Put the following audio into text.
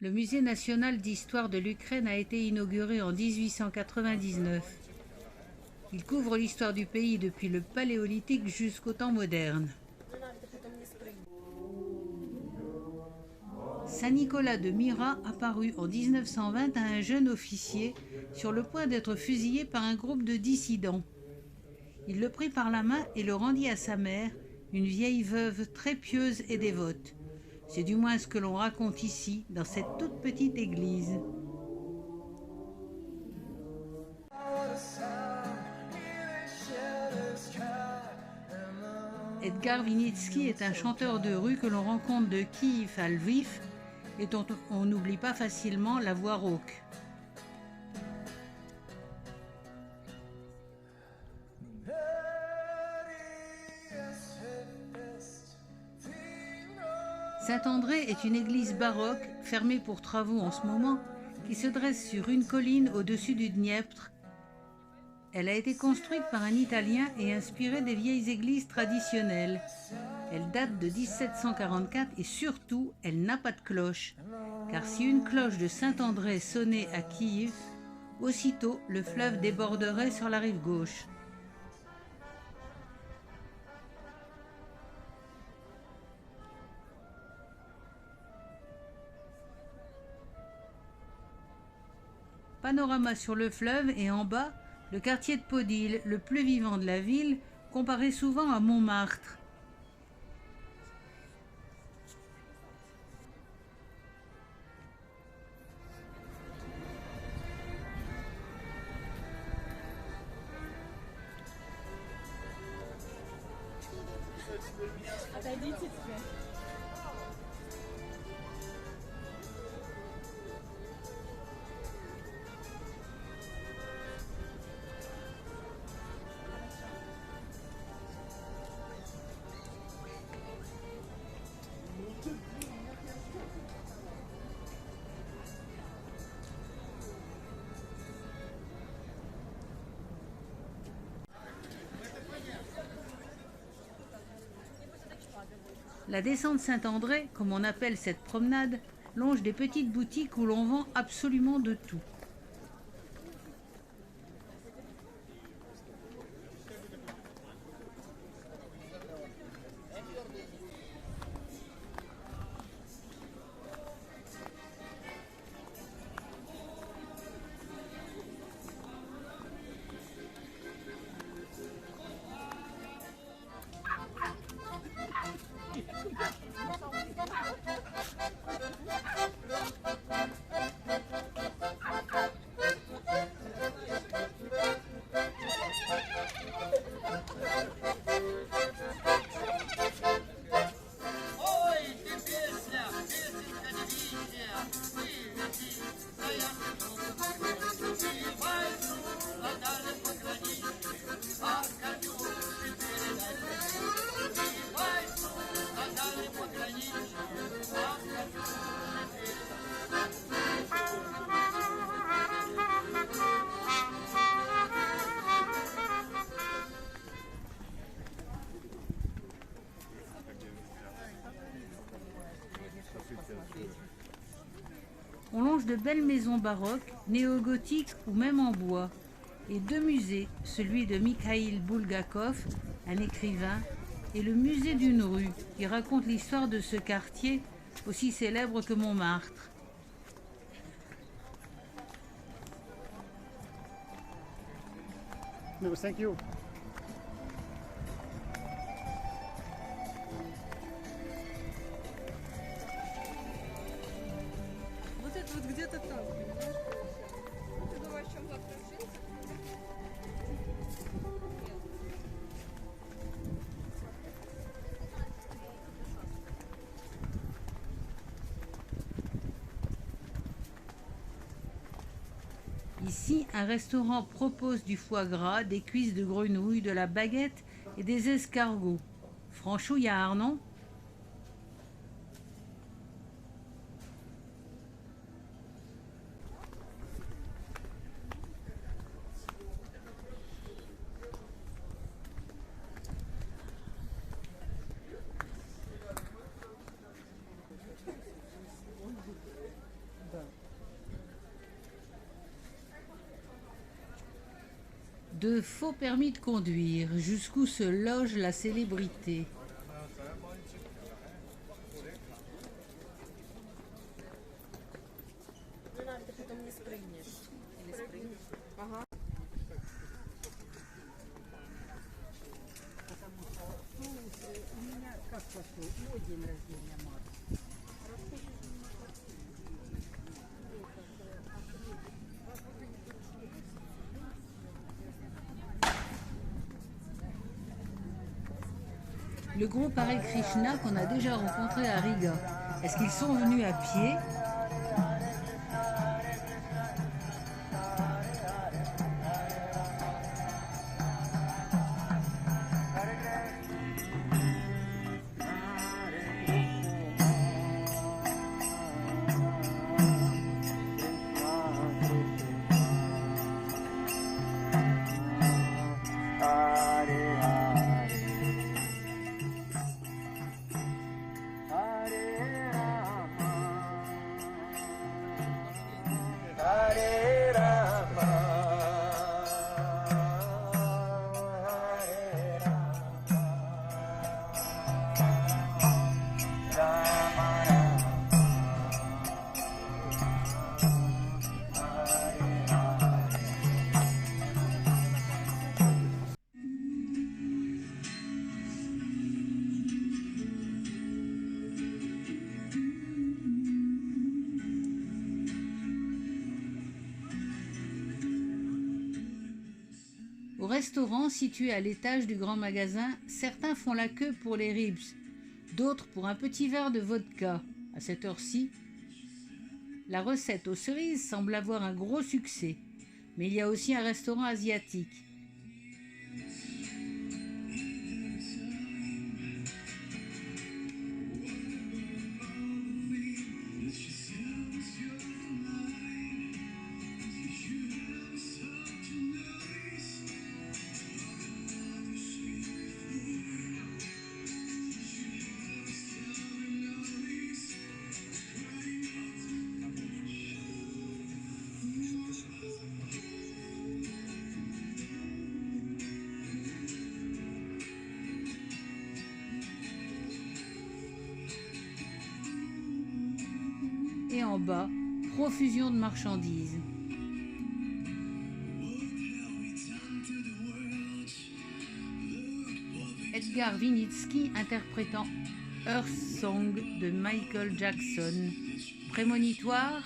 Le Musée national d'histoire de l'Ukraine a été inauguré en 1899. Il couvre l'histoire du pays depuis le paléolithique jusqu'au temps moderne. Saint-Nicolas de Myra apparut en 1920 à un jeune officier sur le point d'être fusillé par un groupe de dissidents. Il le prit par la main et le rendit à sa mère, une vieille veuve très pieuse et dévote. C'est du moins ce que l'on raconte ici, dans cette toute petite église. Edgar Vinitsky est un chanteur de rue que l'on rencontre de Kiev à Lviv et dont on n'oublie pas facilement la voix rauque. Saint-André est une église baroque, fermée pour travaux en ce moment, qui se dresse sur une colline au-dessus du Dniepr. Elle a été construite par un Italien et inspirée des vieilles églises traditionnelles. Elle date de 1744 et surtout, elle n'a pas de cloche. Car si une cloche de Saint-André sonnait à Kiev, aussitôt le fleuve déborderait sur la rive gauche. Panorama sur le fleuve et en bas, le quartier de Podil, le plus vivant de la ville, comparé souvent à Montmartre. La descente Saint-André, comme on appelle cette promenade, longe des petites boutiques où l'on vend absolument de tout. On longe de belles maisons baroques, néo-gothiques ou même en bois, et deux musées, celui de Mikhail Bulgakov, un écrivain, et le musée d'une rue, qui raconte l'histoire de ce quartier aussi célèbre que Montmartre. Вот это вот где-то там. понимаешь? Ты думаешь, чем завтра жить? Ici, un restaurant propose du foie gras, des cuisses de grenouille, de la baguette et des escargots. Franchouillard, non De faux permis de conduire, jusqu'où se loge la célébrité? Le groupe Hare Krishna qu'on a déjà rencontré à Riga, est-ce qu'ils sont venus à pied? Restaurant situé à l'étage du grand magasin, certains font la queue pour les ribs, d'autres pour un petit verre de vodka. À cette heure-ci, la recette aux cerises semble avoir un gros succès, mais il y a aussi un restaurant asiatique. Profusion de marchandises. Edgar Vinitsky interprétant Earth Song de Michael Jackson. Prémonitoire,